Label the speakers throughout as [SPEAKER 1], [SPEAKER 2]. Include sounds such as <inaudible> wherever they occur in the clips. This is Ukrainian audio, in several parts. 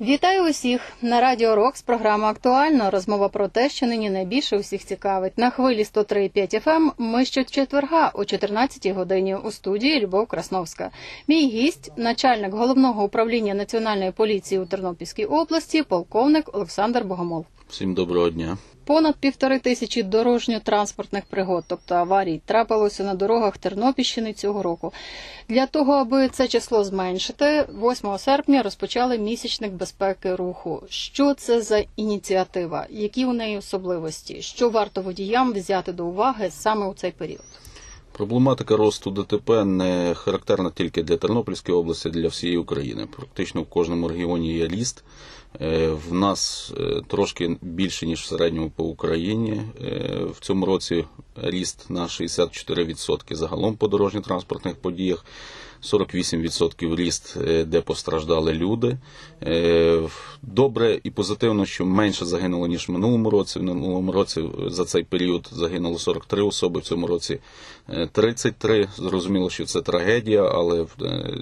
[SPEAKER 1] Вітаю усіх на радіо Рокс. Програма актуальна. Розмова про те, що нині найбільше усіх цікавить. На хвилі 103,5 FM ем Ми щочетверга о 14 годині у студії Любов Красновська. Мій гість, начальник головного управління національної поліції у Тернопільській області, полковник Олександр Богомол.
[SPEAKER 2] Всім доброго дня.
[SPEAKER 1] Понад півтори тисячі дорожньо-транспортних пригод, тобто аварій, трапилося на дорогах Тернопільщини цього року. Для того, аби це число зменшити, 8 серпня розпочали місячник безпеки руху. Що це за ініціатива? Які у неї особливості? Що варто водіям взяти до уваги саме у цей період?
[SPEAKER 2] Проблематика росту ДТП не характерна тільки для Тернопільської області, для всієї України. Практично в кожному регіоні є ріст. Е, В нас е, трошки більше, ніж в середньому по Україні. Е, В цьому році ріст на 64% загалом по дорожньо-транспортних подіях. 48% ріст, е, де постраждали люди. Е, Добре і позитивно, що менше загинуло, ніж в минулому році. В минулому році за цей період загинуло 43 особи, в цьому році е, 33. Зрозуміло, що це трагедія, але е,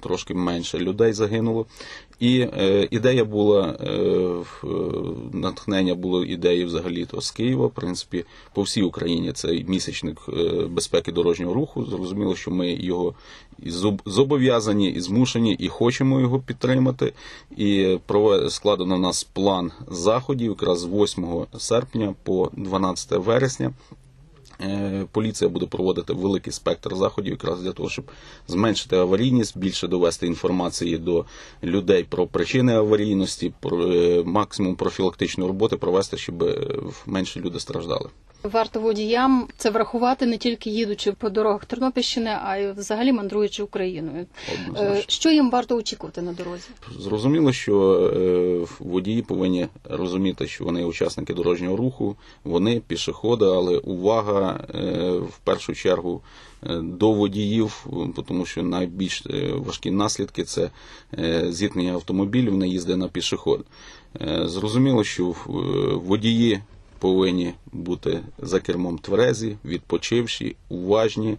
[SPEAKER 2] трошки менше людей загинуло. І е, ідея була, е, е, натхнення було ідеї взагалі то з Києва, в принципі, по всій Україні цей місячник е, безпеки дорожнього руху. Зрозуміло, що ми його і зоб- зобов'язані і змушені, і хочемо його підтримати. І складено в нас план заходів якраз з 8 серпня по 12 вересня. Е, Поліція буде проводити великий спектр заходів, якраз для того, щоб зменшити аварійність, більше довести інформації до людей про причини аварійності, про е, максимум профілактичної роботи провести, щоб е, менше люди страждали.
[SPEAKER 1] Варто водіям це врахувати не тільки їдучи по дорогах Тернопільщини, а й взагалі мандруючи Україною. Е,
[SPEAKER 2] Однозначно.
[SPEAKER 1] Що їм варто очікувати на дорозі?
[SPEAKER 2] Зрозуміло, що е, водії повинні розуміти, що вони учасники дорожнього руху, вони пішоходи, але увага е, в першу чергу е, до водіїв, е, тому що найбільш е, важкі наслідки це е, зіткнення автомобілів, наїзди на пішоход. Е, Зрозуміло, що е, водії повинні бути за кермом тверезі, відпочивші, уважні,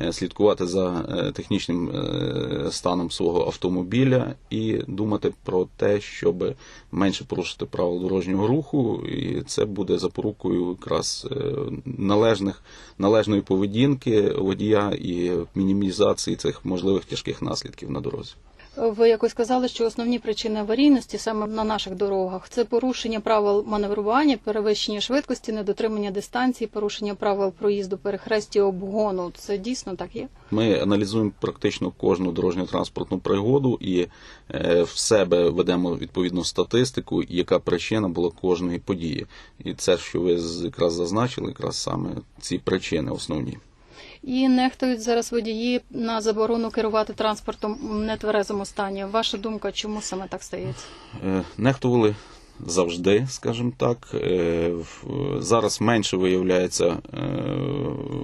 [SPEAKER 2] е, слідкувати за е, технічним е, станом свого автомобіля і думати про те, щоб менше порушити правил дорожнього руху, і це буде запорукою якраз належних належної поведінки водія і мінімізації цих можливих тяжких наслідків на дорозі.
[SPEAKER 1] Ви якось сказали, що основні причини аварійності саме на наших дорогах це порушення правил маневрування, перевищення швидкості, недотримання дистанції, порушення правил проїзду, перехресті, обгону. Це дійсно так є?
[SPEAKER 2] Ми аналізуємо практично кожну дорожньо-транспортну пригоду і е, в себе ведемо відповідну статистику, яка причина була кожної події. І це, що ви якраз зазначили, якраз саме ці причини основні.
[SPEAKER 1] І нехтують зараз водії на заборону керувати транспортом в нетверезому стані. Ваша думка, чому саме так стається?
[SPEAKER 2] Е, Нехтували завжди, скажімо так. Е, Зараз менше виявляється е,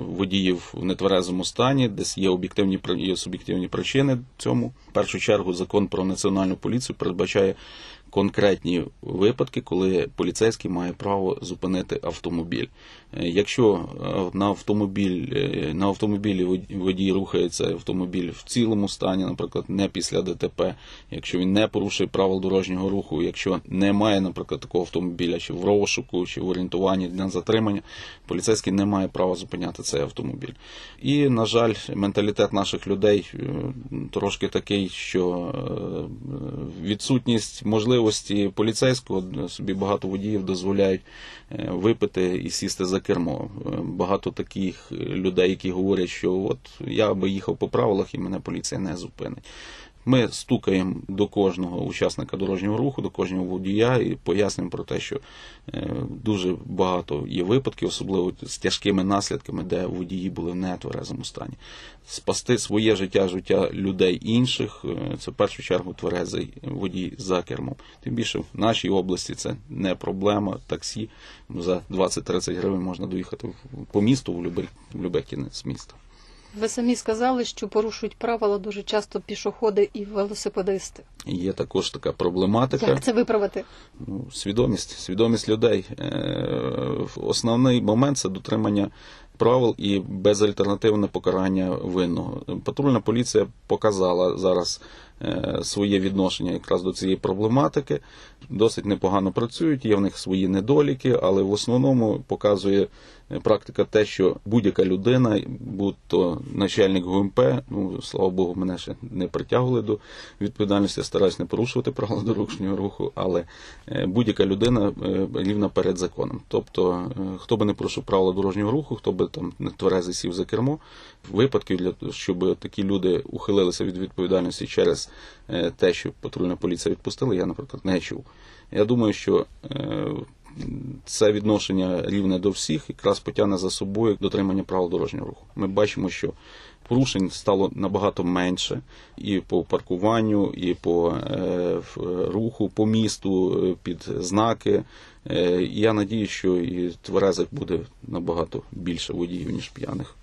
[SPEAKER 2] водіїв в нетверезому стані, десь є об'єктивні є суб'єктивні причини цьому. В першу чергу закон про національну поліцію передбачає конкретні випадки, коли поліцейський має право зупинити автомобіль. Е, Якщо е, на автомобіль е, на автомобілі водій рухається автомобіль в цілому стані, наприклад, не після ДТП, якщо він не порушує правил дорожнього руху, якщо немає, наприклад, такого автомобіля чи в розшуку, чи в орієнтуванні для затримання, поліцейський не має права зупиняти цей автомобіль. І, на жаль, менталітет наших людей трошки такий, що відсутність можливості поліцейського собі багато водіїв дозволяють випити і сісти за кермо. Е, Багато таких людей, які говорять, що от я би їхав по правилах і мене поліція не зупинить. Ми стукаємо до кожного учасника дорожнього руху, до кожного водія і пояснюємо про те, що е, дуже багато є випадків, особливо з тяжкими наслідками, де водії були в нетверезому стані. Спасти своє життя, життя людей інших е, це в першу чергу тверезий водій за кермом. Тим більше в нашій області це не проблема. Таксі за 20-30 гривень можна доїхати по місту в будь-який кінець міста.
[SPEAKER 1] Ви самі сказали, що порушують правила дуже часто пішоходи і велосипедисти.
[SPEAKER 2] Є також така проблематика.
[SPEAKER 1] Як це виправити?
[SPEAKER 2] Ну, свідомість, свідомість людей. Е, Основний момент це дотримання правил і безальтернативне покарання винного. Патрульна поліція показала зараз е, своє відношення якраз до цієї проблематики. Досить непогано працюють, є в них свої недоліки, але в основному показує практика те, що будь-яка людина, будь то начальник ГУМП, ну слава Богу, мене ще не притягували до відповідальності, я стараюсь не порушувати правила дорожнього руху, але е, будь-яка людина е, рівна перед законом. Тобто, е, хто би не порушив правила дорожнього руху, хто би там не тверезий сів за кермо, випадків для того, щоб такі люди ухилилися від відповідальності через те, що патрульна поліція відпустила, я, наприклад, не чув. Я думаю, що це відношення рівне до всіх якраз потягне за собою дотримання правил дорожнього руху. Ми бачимо, що порушень стало набагато менше і по паркуванню, і по е, руху по місту е, під знаки. Е, я надію, що і тверезих буде набагато більше водіїв, ніж п'яних.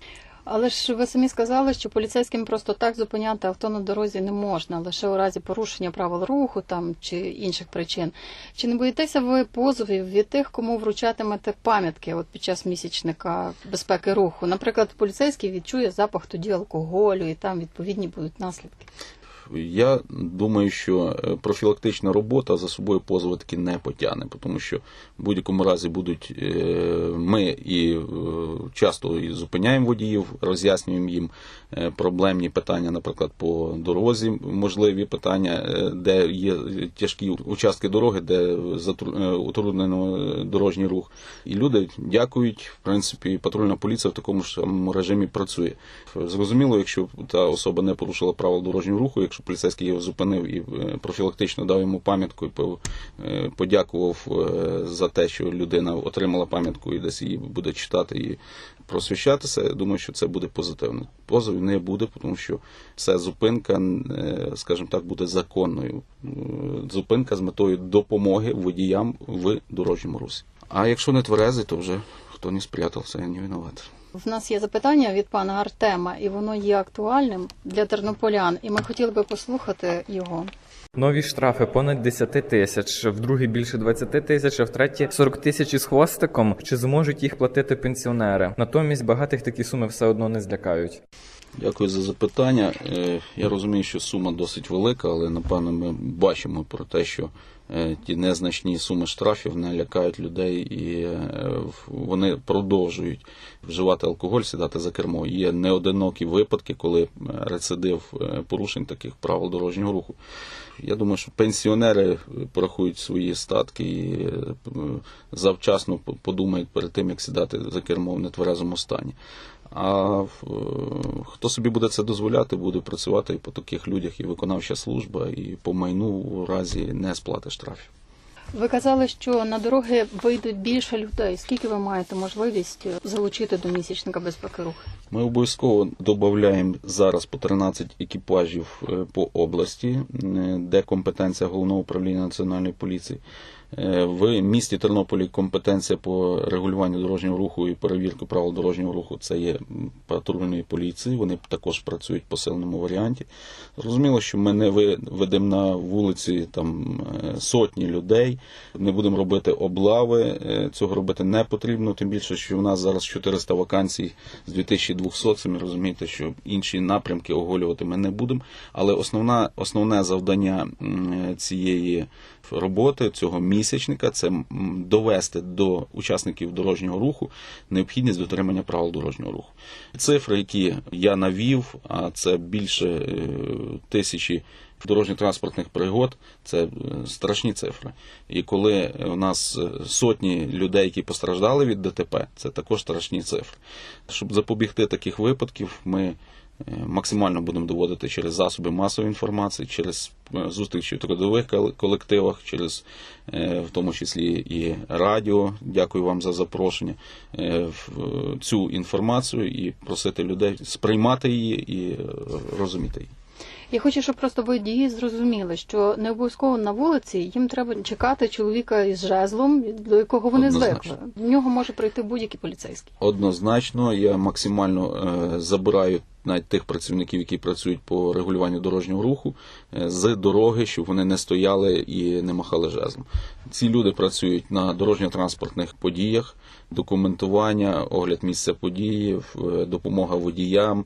[SPEAKER 1] Але ж ви самі сказали, що поліцейським просто так зупиняти авто на дорозі не можна, лише у разі порушення правил руху там чи інших причин. Чи не боїтеся ви позовів від тих, кому вручатимете пам'ятки от під час місячника безпеки руху? Наприклад, поліцейський відчує запах тоді алкоголю, і там відповідні будуть наслідки.
[SPEAKER 2] Я думаю, що е, профілактична робота за собою позови таки не потягне, тому що в будь-якому разі будуть е, ми і е, часто і зупиняємо водіїв, роз'яснюємо їм проблемні питання, наприклад, по дорозі, можливі питання, де є тяжкі участки дороги, де утруднено дорожній рух. І люди дякують. В принципі, патрульна поліція в такому ж режимі працює. Зрозуміло, якщо та особа не порушила правил дорожнього руху, якщо поліцейський його зупинив і е, профілактично дав йому пам'ятку і е, подякував е, за те, що людина отримала пам'ятку і десь її буде читати і просвіщатися, я думаю, що це буде позитивно. Позовів не буде, тому що це зупинка, скажімо так, буде законною. Зупинка з метою допомоги водіям в дорожньому русі. А якщо не тверезий, то вже хто не спрятався, я не виноват.
[SPEAKER 1] В нас є запитання від пана Артема, і воно є актуальним для тернополян. І ми хотіли би послухати його.
[SPEAKER 3] Нові штрафи понад 10 тисяч, в другий більше 20 тисяч, а в третій 40 тисяч із хвостиком. Чи зможуть їх платити пенсіонери? Натомість багатих такі суми все одно не злякають.
[SPEAKER 2] Дякую за запитання. Е, Я розумію, що сума досить велика, але напевно ми бачимо про те, що ті незначні суми штрафів не лякають людей і е, вони продовжують вживати алкоголь, сідати за кермо. Є неодинокі випадки, коли е, рецидив е, порушень таких правил дорожнього руху. Я думаю, що пенсіонери е, порахують свої статки і е, завчасно подумають перед тим, як сідати за кермо в нетверезому стані. А е, хто собі буде це дозволяти, буде працювати і по таких людях і виконавча служба, і по майну у разі не сплати штрафів.
[SPEAKER 1] Ви казали, що на дороги вийдуть більше людей. Скільки ви маєте можливість залучити до місячника безпеки руху?
[SPEAKER 2] Ми обов'язково додаємо зараз по 13 екіпажів е, по області, е, де компетенція головного управління національної поліції. Е, В місті Тернополі компетенція по регулюванню дорожнього руху і перевірки правил дорожнього руху це є патрульної поліції. Вони також працюють по сильному варіанті. Зрозуміло, що ми не ведемо на вулиці там сотні людей, не будемо робити облави. Цього робити не потрібно. Тим більше, що в нас зараз 400 вакансій з 2200, Самі розумієте, що інші напрямки оголювати ми не будемо. Але основна, основне завдання цієї роботи цього місячника це довести до учасників дорожнього руху необхідність дотримання правил дорожнього руху. Цифри, які я навів, а це більше е, тисячі дорожньо-транспортних пригод, це е, страшні цифри. І коли у нас е, сотні людей, які постраждали від ДТП, це також страшні цифри. Щоб запобігти таких випадків, ми е, максимально будемо доводити через засоби масової інформації, через е, зустрічі в трудових колективах, через е, в тому числі і радіо. Дякую вам за запрошення е, е, цю інформацію і просити людей сприймати її і е, розуміти її.
[SPEAKER 1] Я хочу, щоб просто водії зрозуміли, що не обов'язково на вулиці їм треба чекати чоловіка із жезлом, до якого вони
[SPEAKER 2] Однозначно.
[SPEAKER 1] звикли. В нього може прийти будь-який поліцейський.
[SPEAKER 2] Однозначно, я максимально е, забираю навіть тих працівників, які працюють по регулюванню дорожнього руху, е, з дороги, щоб вони не стояли і не махали жезлом. Ці люди працюють на дорожньо-транспортних подіях, документування, огляд місця події, е, допомога водіям,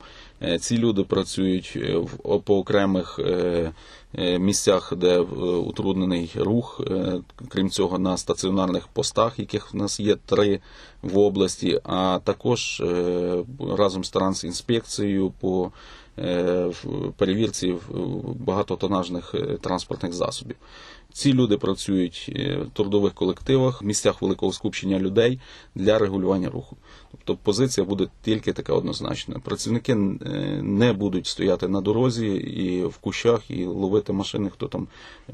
[SPEAKER 2] Ці люди працюють е, в- по окремих е, е, місцях, де е, утруднений рух. Е, Крім цього, на стаціонарних постах, яких в нас є три в області, а також е, разом з трансінспекцією по е, перевірці багатотонажних е, транспортних засобів. Ці люди працюють е, в трудових колективах, в місцях великого скупчення людей для регулювання руху. Тобто позиція буде тільки така однозначна. Працівники е, не будуть стояти на дорозі і в кущах і ловити машини, хто там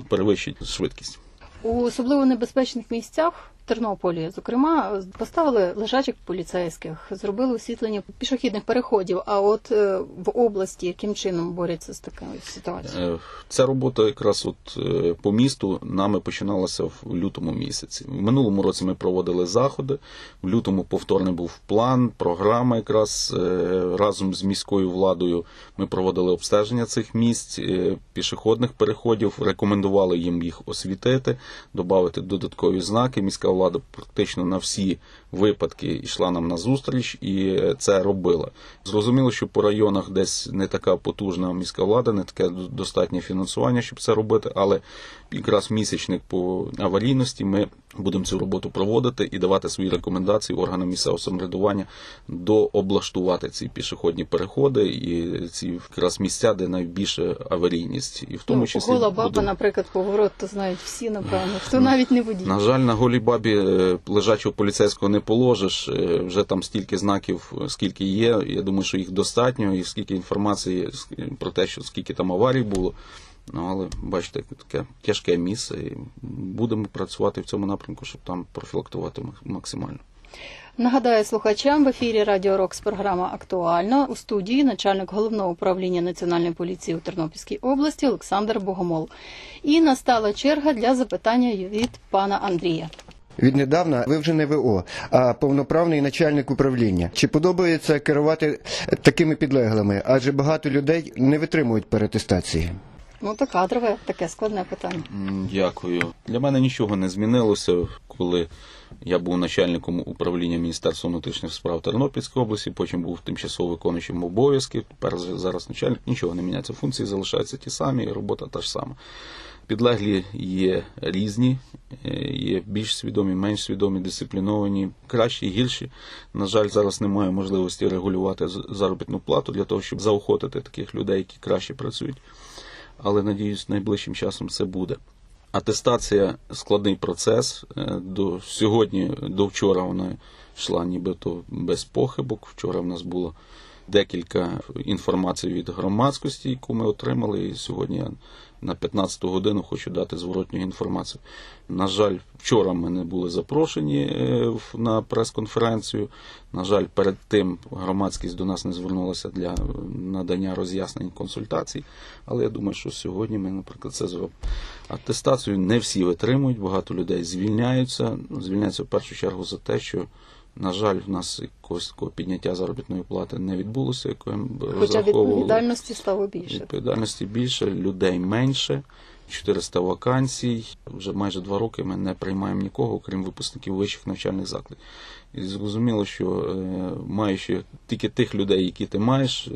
[SPEAKER 2] перевищить швидкість.
[SPEAKER 1] У особливо небезпечних місцях Тернополі, зокрема, поставили лежачих поліцейських, зробили освітлення пішохідних переходів. А от е, в області яким чином борються з такою ситуацією?
[SPEAKER 2] Е, Ця робота якраз от е, по місту нами починалася в лютому місяці. В минулому році ми проводили заходи. В лютому повторний був план, програма. Якраз разом з міською владою ми проводили обстеження цих місць, пішохідних переходів, рекомендували їм їх освітити, додати додаткові знаки. Міська влада практично на всі випадки йшла нам на зустріч і це робила. Зрозуміло, що по районах десь не така потужна міська влада, не таке достатнє фінансування, щоб це робити, але якраз місячник по аварійності ми будемо цю роботу проводити і давати свої рекомендації органам місцевого самоврядування дооблаштувати ці пішохідні переходи і ці якраз місця, де найбільша аварійність, і в тому
[SPEAKER 1] Ну,
[SPEAKER 2] числі
[SPEAKER 1] Гола баба,
[SPEAKER 2] будемо-
[SPEAKER 1] наприклад, поворот, то знають всі, напевно, хто навіть не водій.
[SPEAKER 2] на жаль, на голій бабі е, лежачого поліцейського не положиш. Е, Вже там стільки знаків, скільки є. Я думаю, що їх достатньо, і скільки інформації про те, що скільки там аварій було. Ну, але бачите, таке тяжке місце. І будемо працювати в цьому напрямку, щоб там профілактувати максимально.
[SPEAKER 1] Нагадаю слухачам в ефірі Радіо Рокс програма Актуально у студії начальник головного управління Національної поліції у Тернопільській області Олександр Богомол. І настала черга для запитання від пана Андрія.
[SPEAKER 4] Віднедавна ви вже не ВО, а повноправний начальник управління. Чи подобається керувати такими підлеглими? Адже багато людей не витримують перетестації.
[SPEAKER 1] Ну, то кадрове, таке складне питання.
[SPEAKER 2] Дякую. Для мене нічого не змінилося, коли я був начальником управління Міністерства внутрішніх справ Тернопільської області, потім був тимчасово виконуючим обов'язки. Тепер зараз начальник нічого не міняється. Функції залишаються ті самі, робота та ж сама. Підлеглі є різні, е, є більш свідомі, менш свідомі, дисципліновані, кращі, гірші. На жаль, зараз немає можливості регулювати заробітну плату для того, щоб заохотити таких людей, які краще працюють. Але надіюсь, найближчим часом це буде. Атестація складний процес. Е, До сьогодні, до вчора вона йшла нібито без похибок. Вчора в нас було декілька інформацій від громадськості, яку ми отримали. І сьогодні я на 15 годину хочу дати зворотню інформацію. На жаль, вчора ми не були запрошені е, на прес-конференцію. На жаль, перед тим громадськість до нас не звернулася для надання роз'яснень консультацій. Але я думаю, що сьогодні ми, наприклад, це зробимо. Атестацію не всі витримують, багато людей звільняються. Ну, Звільняються в першу чергу за те, що, на жаль, в нас якогось такого підняття заробітної плати не відбулося, якою
[SPEAKER 1] Хоча відповідальності стало більше.
[SPEAKER 2] Відповідальності більше, людей менше, 400 вакансій. Вже майже два роки ми не приймаємо нікого, крім випускників вищих навчальних закладів. І зрозуміло, що е, маючи тільки тих людей, які ти маєш, е,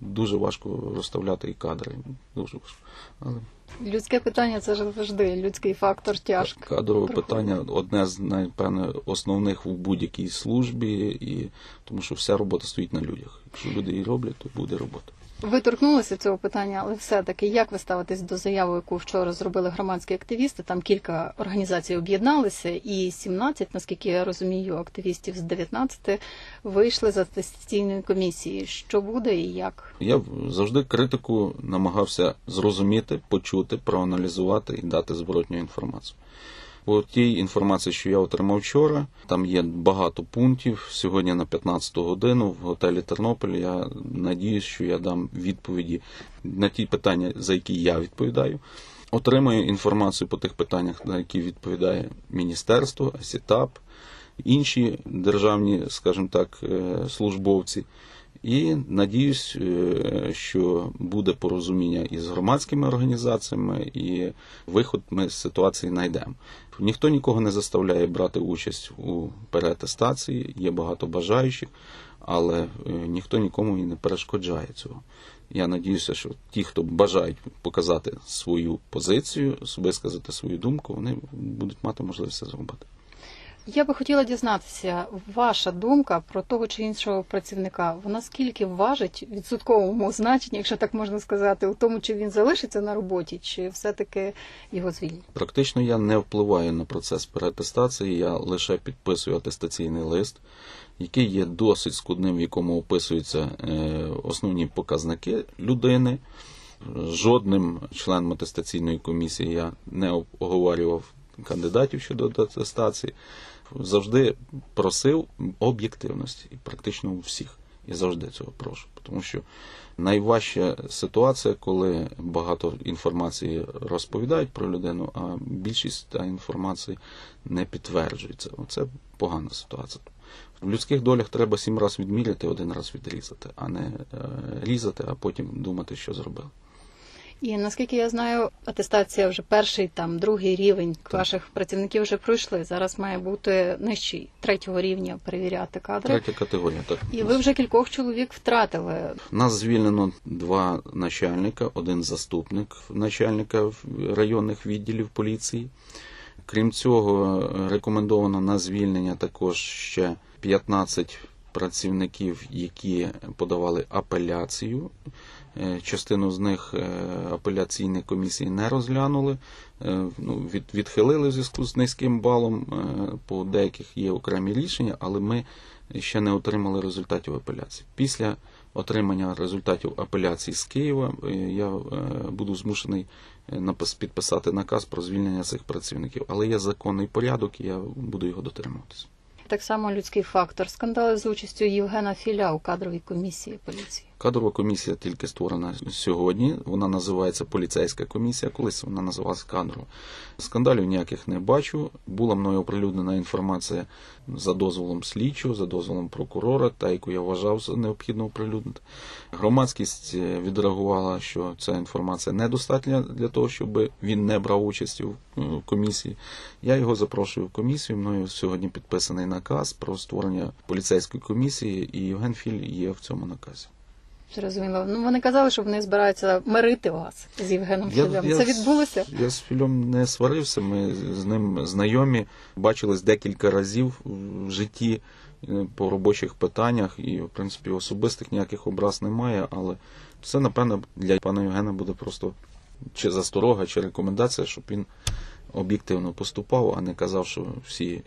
[SPEAKER 2] дуже важко розставляти і кадри. Дуже важко. Але
[SPEAKER 1] Людське питання це ж завжди людський фактор тяжко.
[SPEAKER 2] кадрове
[SPEAKER 1] проходить.
[SPEAKER 2] питання одне з напевне основних в будь-якій службі, і тому що вся робота стоїть на людях. Якщо люди її роблять, то буде робота.
[SPEAKER 1] Ви торкнулися цього питання, але все-таки як ви ставитесь до заяви, яку вчора зробили громадські активісти? Там кілька організацій об'єдналися, і 17, наскільки я розумію, активістів з 19 вийшли з атестаційної комісії. Що буде і як?
[SPEAKER 2] Я завжди критику намагався зрозуміти, почути, проаналізувати і дати зворотню інформацію. По тій інформації, що я отримав вчора, там є багато пунктів. Сьогодні на 15 годину в готелі Тернопіль. Я надіюсь, що я дам відповіді на ті питання, за які я відповідаю. Отримаю інформацію по тих питаннях, на які відповідає міністерство, СІТАП, інші державні, скажімо так, е, службовці. І надіюсь, е, що буде порозуміння із громадськими організаціями, і виход ми з ситуації знайдемо. Ніхто нікого не заставляє брати участь у переатестації, є багато бажаючих, але е, ніхто нікому і не перешкоджає цього. Я надіюся, що ті, хто бажають показати свою позицію, висказати свою думку, вони будуть мати можливість це зробити.
[SPEAKER 1] Я би хотіла дізнатися, ваша думка про того чи іншого працівника, вона скільки важить в відсотковому значенні, якщо так можна сказати, у тому, чи він залишиться на роботі, чи все-таки його звільнять?
[SPEAKER 2] Практично я не впливаю на процес переатестації, я лише підписую атестаційний лист, який є досить скудним, в якому описуються е, основні показники людини. Жодним членом атестаційної комісії я не оговорював кандидатів щодо атестації. Завжди просив об'єктивності, і практично у всіх. І завжди цього прошу. Тому що найважча ситуація, коли багато інформації розповідають про людину, а більшість та інформації не підтверджується. Оце погана ситуація. В людських долях треба сім разів відміряти, один раз відрізати, а не е, різати, а потім думати, що зробили.
[SPEAKER 1] І наскільки я знаю, атестація вже перший, там другий рівень ваших працівників вже пройшли. Зараз має бути нижчий третього рівня перевіряти кадри.
[SPEAKER 2] Третя категорія. Так.
[SPEAKER 1] І ви вже кількох чоловік втратили.
[SPEAKER 2] Нас звільнено два начальника, один заступник начальника районних відділів поліції. Крім цього, рекомендовано на звільнення також ще 15 працівників, які подавали апеляцію. Е, Частину з них е, апеляційні комісії не розглянули, е, ну, від, відхилили в зв'язку з низьким балом. По деяких є окремі рішення, але ми ще не отримали результатів апеляції. Після отримання результатів апеляції з Києва я буду змушений підписати наказ про звільнення цих працівників. Але є законний порядок, і я буду його дотримуватися.
[SPEAKER 1] Так само людський фактор. Скандали з участю Євгена Філя у кадровій комісії поліції.
[SPEAKER 2] Кадрова комісія тільки створена сьогодні. Вона називається поліцейська комісія. Колись вона називалась кадрова. Скандалів ніяких не бачу. Була мною оприлюднена інформація за дозволом слідчого, за дозволом прокурора, та яку я вважав необхідно оприлюднити. Громадськість е, відреагувала, що ця інформація недостатня для того, щоб він не брав участі в е, комісії. Я його запрошую в комісію. Мною сьогодні підписаний наказ про створення поліцейської комісії, і Євген Філь є в цьому наказі.
[SPEAKER 1] Зрозуміло. Ну вони казали, що вони збираються мирити вас з Євгеном
[SPEAKER 2] Я-
[SPEAKER 1] Філем.
[SPEAKER 2] я
[SPEAKER 1] Це відбулося?
[SPEAKER 2] Я з Філем не сварився. Ми з ним знайомі, бачились декілька разів в житті е, по робочих питаннях, і, в принципі, особистих ніяких образ немає, але це, напевно, для пана Євгена буде просто чи засторога, чи рекомендація, щоб він об'єктивно поступав, а не казав, що всі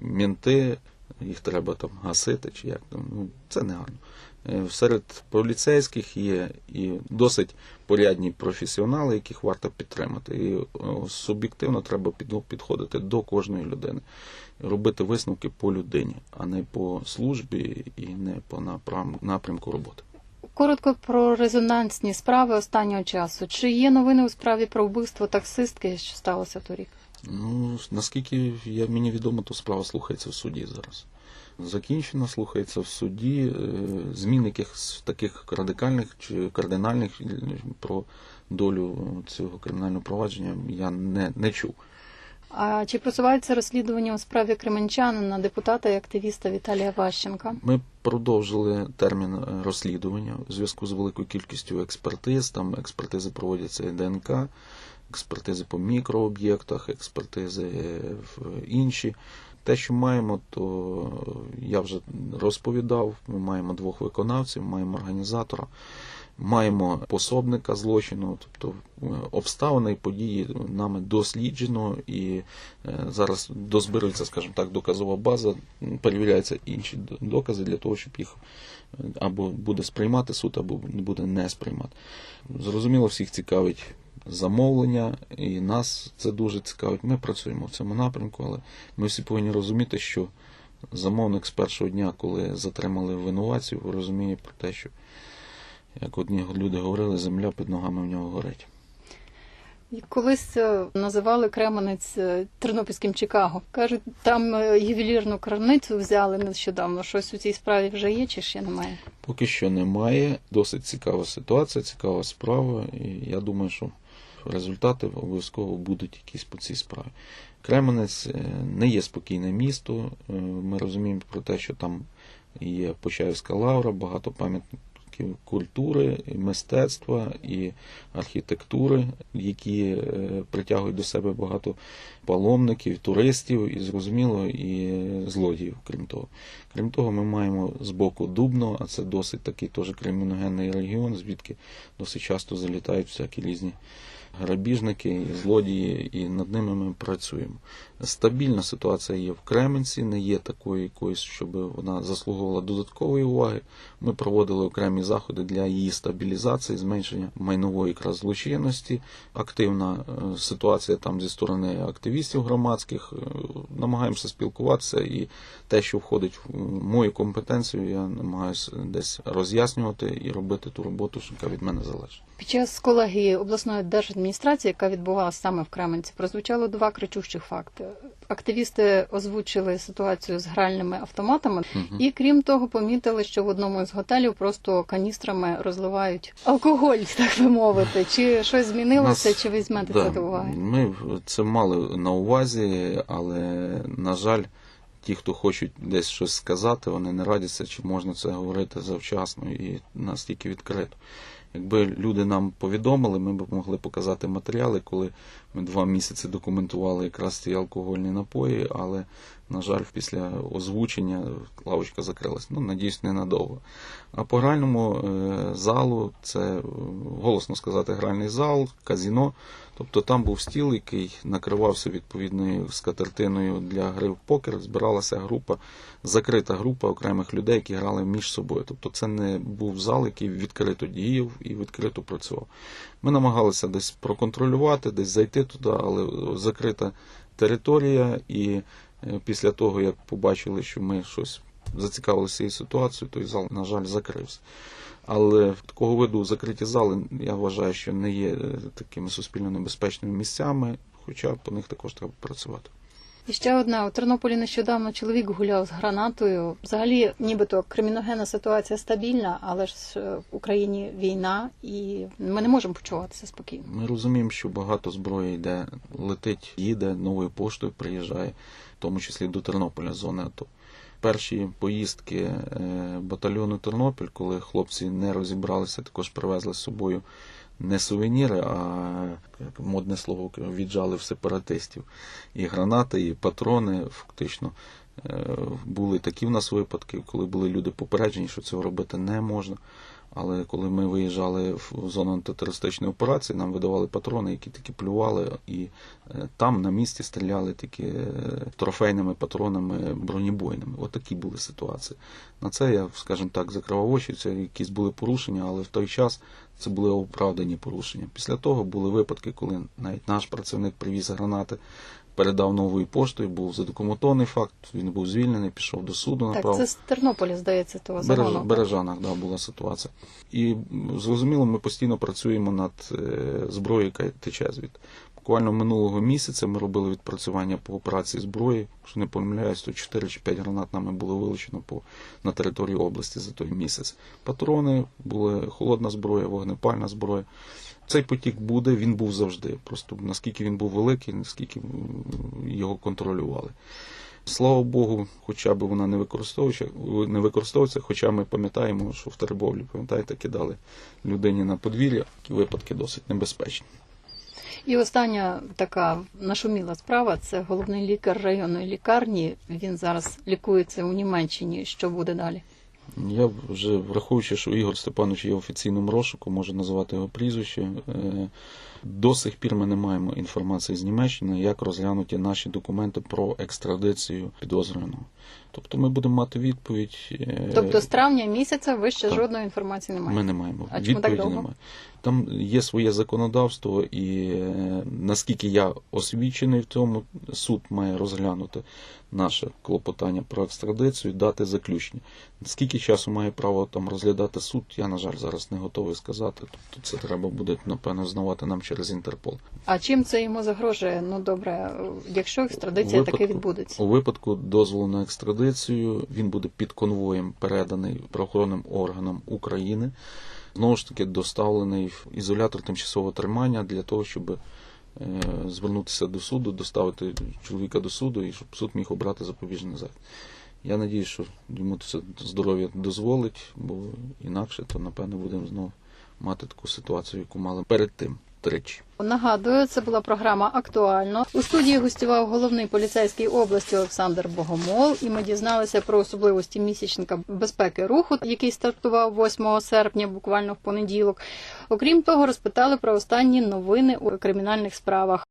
[SPEAKER 2] мінти, їх треба там гасити, чи як там. Ну, це не гарно. Е, Серед поліцейських є і досить порядні професіонали, яких варто підтримати. І е, суб'єктивно треба підходити до кожної людини, робити висновки по людині, а не по службі і не по напрямку роботи.
[SPEAKER 1] Коротко про резонансні справи останнього часу. Чи є новини у справі про вбивство таксистки, що сталося торік?
[SPEAKER 2] Ну, наскільки я, мені відомо, то справа слухається в суді зараз. Закінчена, слухається в суді. Е, Змін якихось таких радикальних чи кардинальних про долю цього кримінального провадження я не, не чув.
[SPEAKER 1] А чи просувається розслідування у справі кременчанина, депутата і активіста Віталія Ващенка?
[SPEAKER 2] Ми продовжили термін е, розслідування у зв'язку з великою кількістю експертиз. Там експертизи проводяться і ДНК, експертизи по мікрооб'єктах, експертизи е, в інші. Те, що маємо, то я вже розповідав. Ми маємо двох виконавців, маємо організатора, маємо пособника злочину, тобто е, обставини і події нами досліджено і е, зараз дозбирується, скажімо так, доказова база, перевіряються інші докази для того, щоб їх е, або буде сприймати суд, або буде не сприймати. Зрозуміло, всіх цікавить замовлення, і нас це дуже цікавить. Ми працюємо в цьому напрямку, але ми всі повинні розуміти, що замовник з першого дня, коли затримали винуватців, розуміє про те, що, як одні люди говорили, земля під ногами в нього горить.
[SPEAKER 1] Колись е, називали Кременець е, Тернопільським Чикаго. Кажуть, там е, ювелірну крамницю взяли нещодавно. Щось у цій справі вже є чи ще немає?
[SPEAKER 2] Поки що немає. Досить цікава ситуація, цікава справа, і я думаю, що результати обов'язково будуть якісь по цій справі. Кременець е, не є спокійне місто. Е, Ми розуміємо про те, що там є Почаївська лавра, багато пам'ятників культури, і мистецтва і архітектури, які е, притягують до себе багато паломників, туристів і, зрозуміло, і злодіїв, крім того. Крім того, ми маємо з боку Дубно, а це досить такий теж криміногенний регіон, звідки досить часто залітають всякі різні грабіжники і злодії, і над ними ми працюємо. Стабільна ситуація є в Кременці, не є такою якоюсь, щоб вона заслуговувала додаткової уваги. Ми проводили окремі заходи для її стабілізації, зменшення майнової злочинності. Активна е, ситуація там зі сторони активістів громадських. Е, Намагаємося спілкуватися, і те, що входить в мою компетенцію, я намагаюся десь роз'яснювати і робити ту роботу, яка від мене залежить.
[SPEAKER 1] Під час колегії обласної держадміністрації, яка відбувалася саме в Кременці, прозвучало два кричущих факти. Активісти озвучили ситуацію з гральними автоматами, і крім того, помітили, що в одному із готелів просто каністрами розливають алкоголь, <laughs> так би мовити. Чи щось змінилося,
[SPEAKER 2] Нас-
[SPEAKER 1] чи візьмете
[SPEAKER 2] Да,
[SPEAKER 1] це до уваги?
[SPEAKER 2] Ми це мали на увазі, але, на жаль, ті, хто хочуть десь щось сказати, вони не радяться, чи можна це говорити завчасно і настільки відкрито. Якби люди нам повідомили, ми б могли показати матеріали, коли ми два місяці документували якраз ці алкогольні напої, але, на жаль, після озвучення лавочка закрилась. Ну, надіюсь, ненадовго. А по гральному е, залу це е, голосно сказати гральний зал, казіно. Тобто там був стіл, який накривався відповідною скатертиною для гри в покер. Збиралася група, закрита група окремих людей, які грали між собою. Тобто це не був зал, який відкрито діяв і відкрито працював. Ми намагалися десь проконтролювати, десь зайти туди, але закрита територія, і після того, як побачили, що ми щось зацікавилися цією ситуацією, той зал, на жаль, закрився. Але такого виду закриті зали, я вважаю, що не є е, такими суспільно небезпечними місцями, хоча по них також треба працювати.
[SPEAKER 1] І ще одне у Тернополі нещодавно чоловік гуляв з гранатою. Взагалі, нібито криміногенна ситуація стабільна, але ж е, в Україні війна, і ми не можемо почуватися спокійно.
[SPEAKER 2] Ми розуміємо, що багато зброї йде, летить, їде новою поштою, приїжджає, в тому числі до Тернополя, зони АТО. Перші поїздки е, батальйону Тернопіль, коли хлопці не розібралися, також привезли з собою не сувеніри, а як модне слово віджали в сепаратистів. І гранати, і патрони фактично. Е, Були такі в нас випадки, коли були люди попереджені, що цього робити не можна. Але коли ми виїжджали в зону антитерористичної операції, нам видавали патрони, які такі плювали, і там на місці стріляли такі е, трофейними патронами бронебойними. Отакі були ситуації. На це я, скажімо так, закривав очі. Це якісь були порушення, але в той час це були оправдані порушення. Після того були випадки, коли навіть наш працівник привіз гранати. Передав новою поштою, був задокументований факт, він був звільнений, пішов до суду
[SPEAKER 1] Так, це з Тернополя, здається, того
[SPEAKER 2] Береж. Бережанах да, була ситуація. І зрозуміло, ми постійно працюємо над е, зброєю, яка тече звідти. Буквально минулого місяця ми робили відпрацювання по операції зброї. Якщо не помиляюсь, то 4 чи 5 гранат нами було вилучено по, на території області за той місяць. Патрони були холодна зброя, вогнепальна зброя. Цей потік буде, він був завжди. Просто наскільки він був великий, наскільки його контролювали. Слава Богу, хоча б вона не використовується, не використовується, хоча ми пам'ятаємо, що в Теребовлі, пам'ятаєте, кидали людині на подвір'я, випадки досить небезпечні.
[SPEAKER 1] І остання така нашуміла справа це головний лікар районної лікарні. Він зараз лікується у Німеччині. Що буде далі?
[SPEAKER 2] Я вже враховуючи, що Ігор Степанович є в офіційному розшуку, можу називати його прізвище. е, До сих пір ми не маємо інформації з Німеччини, як розглянуті наші документи про екстрадицію підозрюваного. Тобто ми будемо мати відповідь. е,
[SPEAKER 1] Тобто з травня місяця ви ще
[SPEAKER 2] так.
[SPEAKER 1] жодної інформації не
[SPEAKER 2] Ми не маємо.
[SPEAKER 1] А чому так довго?
[SPEAKER 2] немає. Там є своє законодавство, і е, наскільки я освічений в цьому, суд має розглянути наше клопотання про екстрадицію, дати заключення. Скільки часу має право там розглядати суд, я, на жаль, зараз не готовий сказати. Тобто це треба буде, напевно, знавати нам через Інтерпол.
[SPEAKER 1] А чим це йому загрожує? Ну добре, якщо екстрадиція таки відбудеться.
[SPEAKER 2] У випадку дозволу на екстрадицію він буде під конвоєм переданий правоохоронним органам України. Знову ж таки, доставлений в ізолятор тимчасового тримання для того, щоб е, звернутися до суду, доставити чоловіка до суду і щоб суд міг обрати запобіжний захід. Я надію, що йому це здоров'я дозволить, бо інакше то напевно будемо знову мати таку ситуацію, яку мали перед тим тричі.
[SPEAKER 1] Нагадую, це була програма Актуально. У студії гостював головний поліцейський області Олександр Богомол, і ми дізналися про особливості місячника безпеки руху, який стартував 8 серпня, буквально в понеділок. Окрім того, розпитали про останні новини у кримінальних справах.